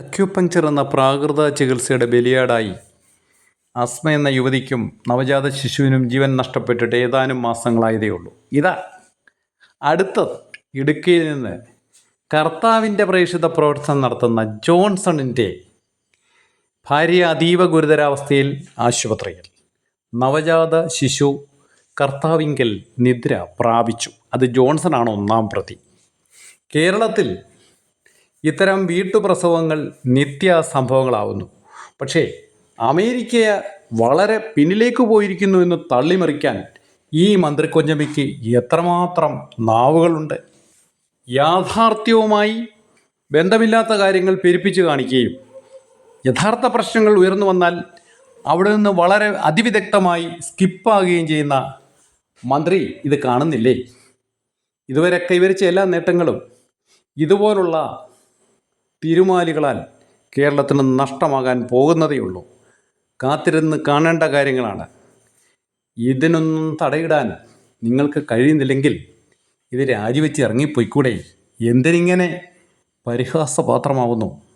Acupuncture എന്ന പ്രാകൃത ചികിത്സയുടെ ബലിയാടായി. അസ്മ എന്ന യുവതിക്കും നവജാത ശിശുവിനും ജീവൻ നഷ്ടപ്പെട്ടിട്ട് ഏതാനും മാസങ്ങളായതേ ഉള്ളൂ ഇതാ. അടുത്തത് ഇടുക്കിയിൽ നിന്ന് കർത്താവിന്റെ പ്രേക്ഷിത പ്രവർത്തനം നടത്തുന്ന ജോൺസണിന്റെ ഭാര്യ അതീവ ഗുരുതരാവസ്ഥയിൽ ആശുപത്രിയിൽ. നവജാത ശിശു കർത്താവിങ്കൽ നിദ്ര പ്രാപിച്ചു. അത് ജോൺസൺ ആണ് ഒന്നാം പ്രതി. കേരളത്തിൽ ഇത്തരം വീട്ടുപ്രസവങ്ങൾ നിത്യ സംഭവങ്ങളാവുന്നു പക്ഷേ അമേരിക്ക വളരെ പിന്നിലേക്ക് പോയിരിക്കുന്നു എന്ന് തള്ളിമറിക്കാൻ ഈ മന്ത്രിക്കൊഞ്ചമിക്ക് എത്രമാത്രം നാവുകളുണ്ട്? യാഥാർത്ഥ്യവുമായി ബന്ധമില്ലാത്ത കാര്യങ്ങൾ പെരുപ്പിച്ച് കാണിക്കുകയും യഥാർത്ഥ പ്രശ്നങ്ങൾ ഉയർന്നു വന്നാൽ അവിടെ നിന്ന് വളരെ അതിവിദഗ്ധമായി സ്കിപ്പാകുകയും ചെയ്യുന്ന മന്ത്രി ഇത് കാണുന്നില്ലേ? ഇതുവരെ കൈവരിച്ച എല്ലാ നേട്ടങ്ങളും ഇതുപോലുള്ള തിരുമാലികളാൽ കേരളത്തിന് നഷ്ടമാകാൻ പോകുന്നതേയുള്ളൂ. കാത്തിരുന്ന് കാണേണ്ട കാര്യങ്ങളാണ്. ഇതിനൊന്നും തടയിടാൻ നിങ്ങൾക്ക് കഴിയുന്നില്ലെങ്കിൽ ഇത് രാജിവെച്ച് ഇറങ്ങിപ്പോയിക്കൂടെ? എന്തിനിങ്ങനെ പരിഹാസപാത്രമാവുന്നു?